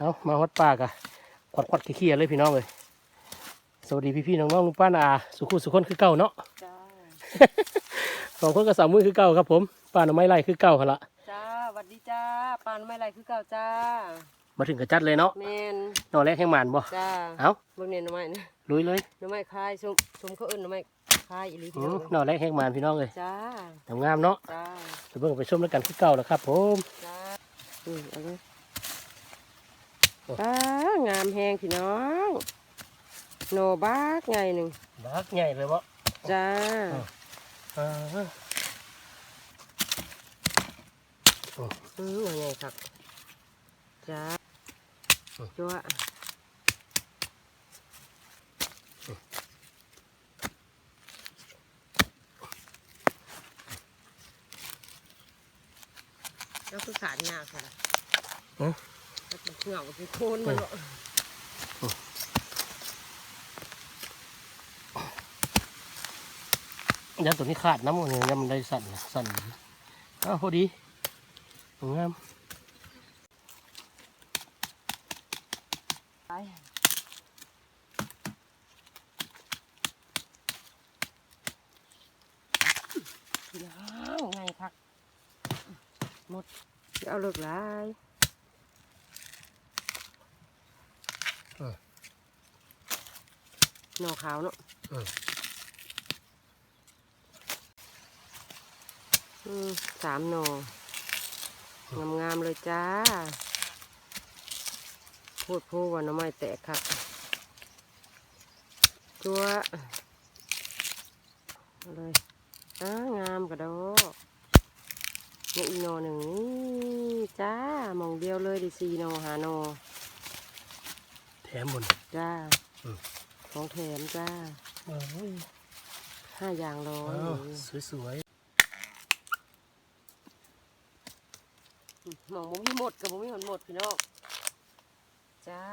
เอามาวัดป่ากะขวัดขวัดขี้ๆเลยพี่น้องเลยสวัสดีพี่ๆน้องๆลุงป้านาอาสุขุสุขคนคือเก่าเนาะจ้าสองคนกับสามมือคือเก่าครับผมป้าหน่อไม้ไล่คือเก่าหั่นละจ้าหวัดดีจ้าปานไม่ไรคือเก่าจ้า มาถึงกระจัดเลยเนาะแมนหน่อแรกแห้งหมันบ่จ้าเอาเบิ่งเนี่ยหน่อไม้นะลุยเลยหน่อไม้คายชมชมเขาเอิ้นหน่อไม้คายอีหลีอืพี่น้มองหน่อแรกแห้งหมันพี่น้องเลยจ้าทำงามเนาะจ้าไปเบิ่งไปชมแล้วกันคือเก่าแล้วครับ ผมจ้าอืมเอาเลยโอ้ป้างามแหงพี่น้องโนบากไงหนึ่งบักใหญ่เลยบ่จ้าอ่าอืมว่าไงครับจ้าจัวแล้วคือขาดยากค่ะอืมแล้วมัน เหงาไปโคนมันหรอกยันตัวนี้ขาดน้ำมันเนี่ยยันมันได้สั่นนะสั่นอ้าวพอดีงามไปพี่น้องไงพักหมดเดี๋ยวเอาเลิกหลาย หน่อขาวเนาะอืมอืมสามหน่องามๆเลยจ้า พูดพูดว่าหน้ำไม้แตกครับตัวเอาเลยอ่างามกระโดดนี่อีกหนอหนึ่งนี่จ้ามองเดียวเลยดิสี่หนอหาหนอ แถมบน จ้าอืม ของแถมจ้าโอ้ยห้าอย่างร้อยอ้าวสวยมองมุมมีหมดกับมุมมีหมดหมดพี่น้องจ้า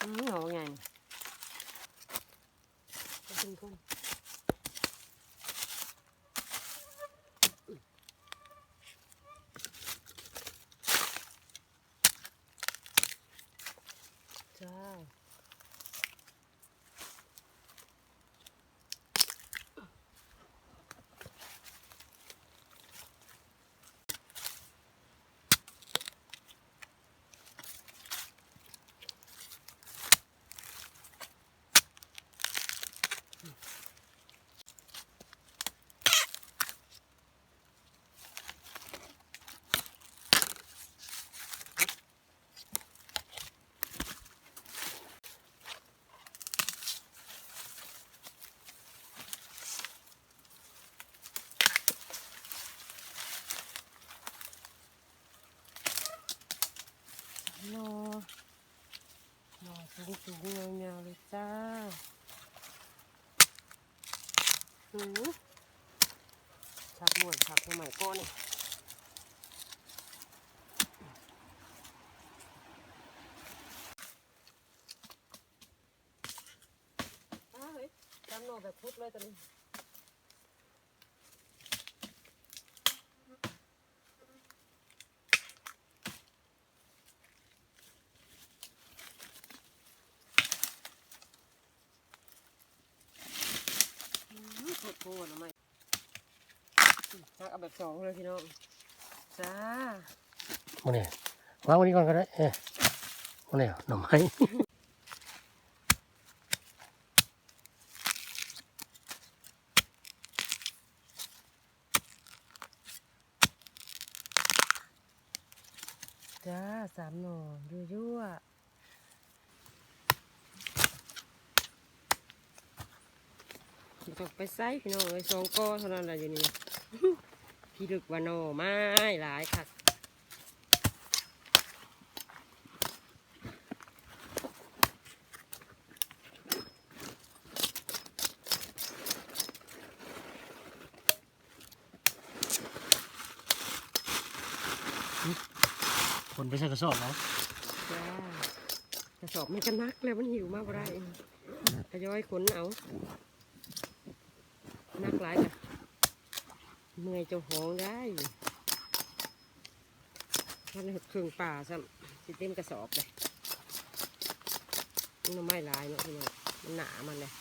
อืมเอาไงเอาขึ้นก่อน จ้า นอหนอ สูงสูงๆยาวๆเลยจ้าหือชักม่วนชักสมัยก้อนนี่อ้าวเฮ้ยจำหนอแบบพุทธเลยตอนนี้ โคตรโคตรไม่ชักเอาแบบสองเลยพี่น้องจ้าๆมาเนี่ยวางไวันนี้ก่อนก็ได้เอ๊ะมาเนี่ยหน่อไม้จ้าสามหน่อยั่วยั่ ตกไปไซพี่น้องเลยสองก้อเท่านั้นแหละอยู่นี่พี่ลึกว่าหน่อไม้หลายค่ะคนไปใส่กระสอบแล้วจ้ากระสอบมันก็นักแล้วมันหิวมากบ่ได้ทยอยขนเอา นักหลายจ้ะเมื่อยเจ้าของได้ท่านหดเครื่องป่าซ้ำสิเต็มกระสอบเลยมันไม่ลายเนาะพี่น้องมันหนามันเลย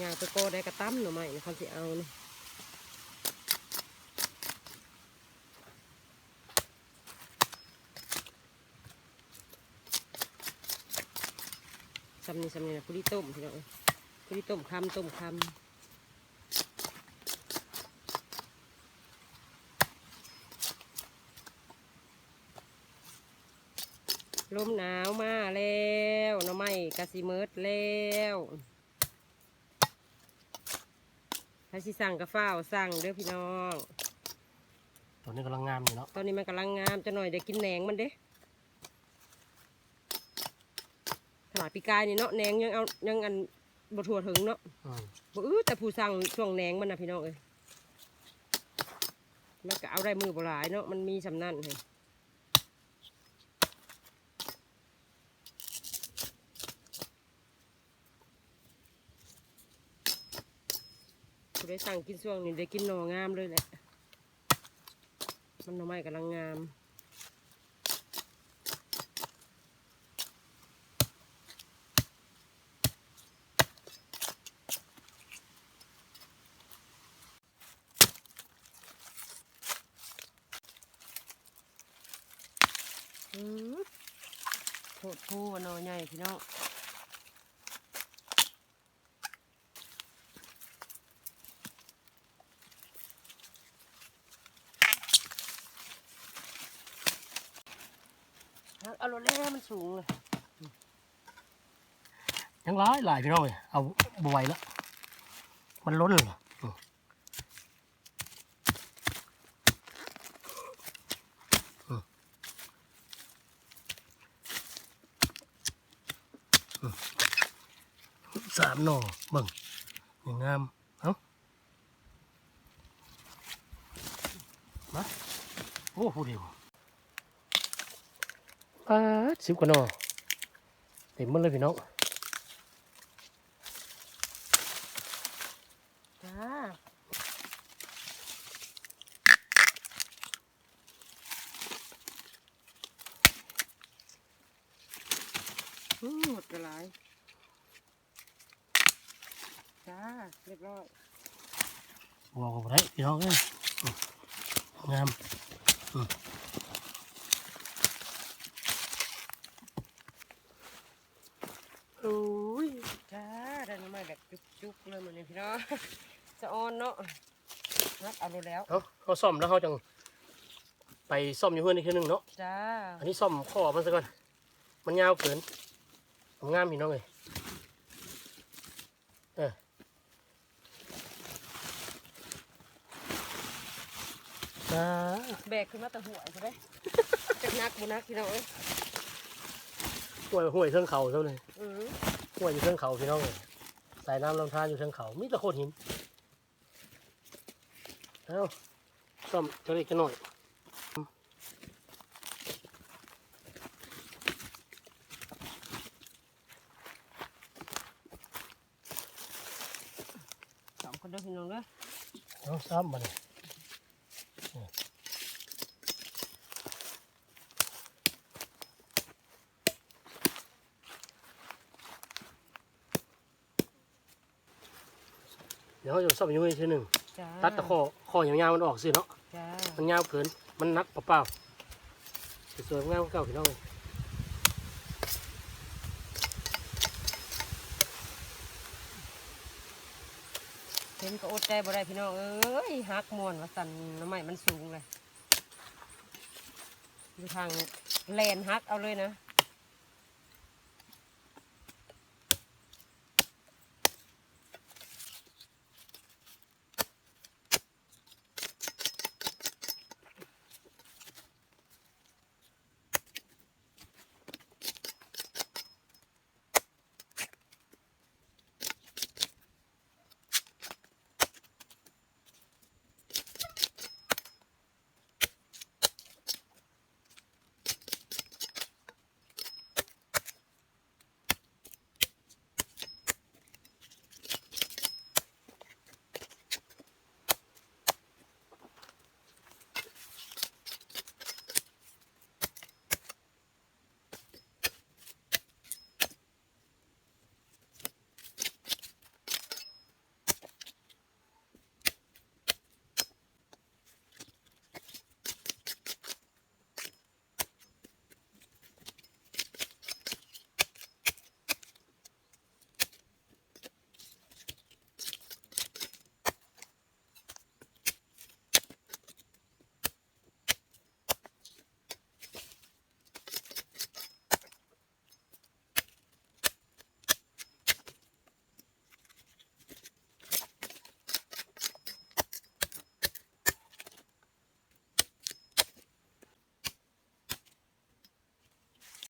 ยางไปโกได้กระตั้มหน่อไม้นะคันสิเอานี่ซำนี่ซำนี่นะพุริต้มพี่น้อง เอ้ยพุริต้มคำต้มคำลมหนาวมาแล้วหน่อไม้กะสิเมิดแล้วถ้าสิสั่งกะฟ้าวสั่งเด้อพี่น้อง ตอนนี้กำลังงามอยู่เนาะตอนนี้มันกำลังงามจะหน่อยเดี๋ยวกินแหนงมันเด้ขนาดปีกายนี่เนาะแหนงยังเอายังอัน บทัวถึงเนาะอืมบ่อื้อแต่ผู้สั่งช่วงแหนงมันนะพี่น้องเอ้ยมันก็เอาได้มือบ่หลายเนาะมันมีสำนั่นให้ผู้ได้สั่งกินช่วงนี้ได้กินหน่องามเลยแหละมันหน่อไม้กำลังงาม อืมโทษผู้หน่ อใหญ่พี่น้องเอารถแล้วมันสูงเลยยังหลายหลายพี่น้องเลยเอาบวยแล้วมันล้นเลยอืมอืมอืม สามหน่อเบิ่งยังงามเอ้ามาโอ้ผู้เดียวอ้าสิบกว่าหน่อเต็มหมดเลยพี่น้อง จ้าอืมหมดกระไรจ้า เรียบร้อยบอกกับไรพี่น้องเอ้ยอืมงามโอ้ยจ้าได้น้ำไม้แบบจุกๆเลยเหมือนนี้พี่น้องจะอ่อนเนาะนักเอารถแล้วเอาเขาซ่อมแล้วเขาจังไปซ่อมอยู่เพื่อนอีกทีหนึงเนาะจ้าอันนี้ซ่อมข้อมันซะก่อนมันยาวเกินผมงามพี่น้องเลยเออ จ้าแบกขึ้นมาแต่หัวใช่ไหมจะนักบุนักพี่น้องเอ้ยห่วยห่วยเครื่องเขาเท่านั้นอือห่วยอยู่เครื่องเขาพี่น้องเลยสายน้ำลำธารอยู่เครื่องเขามีแตะโคตรหินเอาซ่อมจะเล็กจะหน่อยสองคนเด้อพี่น้องเด้อเอาซ้ำมาเลย เดี๋ยวเราจะซ่อมอยู่อีกทีหนึ่งจ้าตัดตะข้อข้อยาวๆมันออกสิเนาะจ้ามันยาวเกินมันนักเปล่าๆสวยๆงามเก่าพี่น้องเลยเห็นก็อดใจบ่ได้พี่น้องเอ้ยหักมวนว่าสั่นน้ำไม้มันสูงเลยอยู่ทางแลนหักเอาเลยนะ